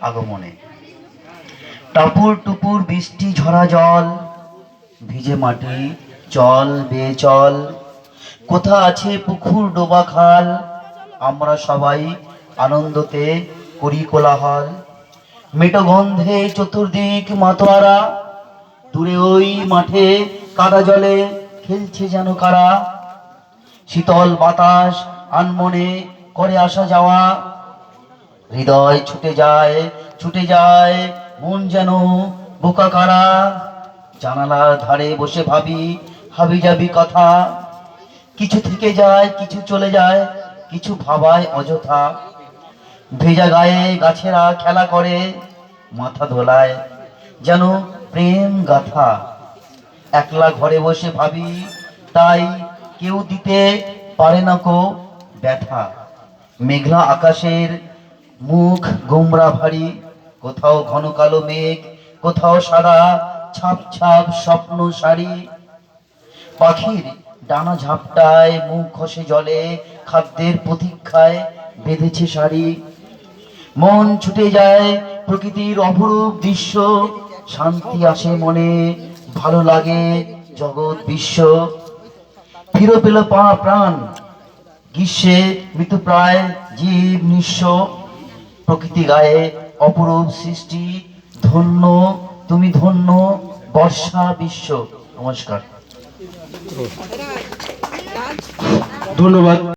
আগমনে। টাপুর টুপুর বৃষ্টি, ঝরা জল, ভিজে মাটি, চল বেয়ে চল। কোথা আছে পুকুর ডোবা খাল? আমরা সবাই আনন্দতে করি কোলাহল। মেটো গন্ধে চতুর্দিক মাতোয়ারা, দূরে ওই মাঠে কাদা জলে খেলছে যেন কারা। শীতল বাতাস আনমনে করে আসা যাওয়া হৃদয় ছুটে যায় ছুটে যায়, মন যেন বোকা কারা। জানালার ধারে বসে ভাবি হাবি যাবি কথা। কিছু থেকে যায়, কিছু চলে যায়, কিছু ভাবায় অযথা। ভেজা গায়ে গাছেরা খেলা করে, মাথা ধোলায় যেন প্রেম গাথা। একলা ঘরে বসে ভাবি, তাই কেউ দিতে পারে না কো ব্যথা। মেঘলা আকাশের মুখ গোমরা ভারী, কোথাও ঘন কালো মেঘ, কোথাও সাদা ছাপ ছাপ স্বপ্ন সারি। পাখির ডানা ঝাপটায়, মুখ খসে জলে, খাদ্যের প্রতীক্ষায় বেঁধেছে শাড়ি। মন ছুটে যায় প্রকৃতির অপরূপ দৃশ্য, শান্তি আসে মনে, ভালো লাগে জগৎ বিশ্ব। ফিরো পেল পা প্রাণ, গ্রীষ্মে মৃতপ্রায় জীব নিঃস্ব। প্রকৃতি গায়ে অপরূপ সৃষ্টি ধন্য তুমি ধন্য বর্ষা বিশ্ব। নমস্কার। ধন্যবাদ।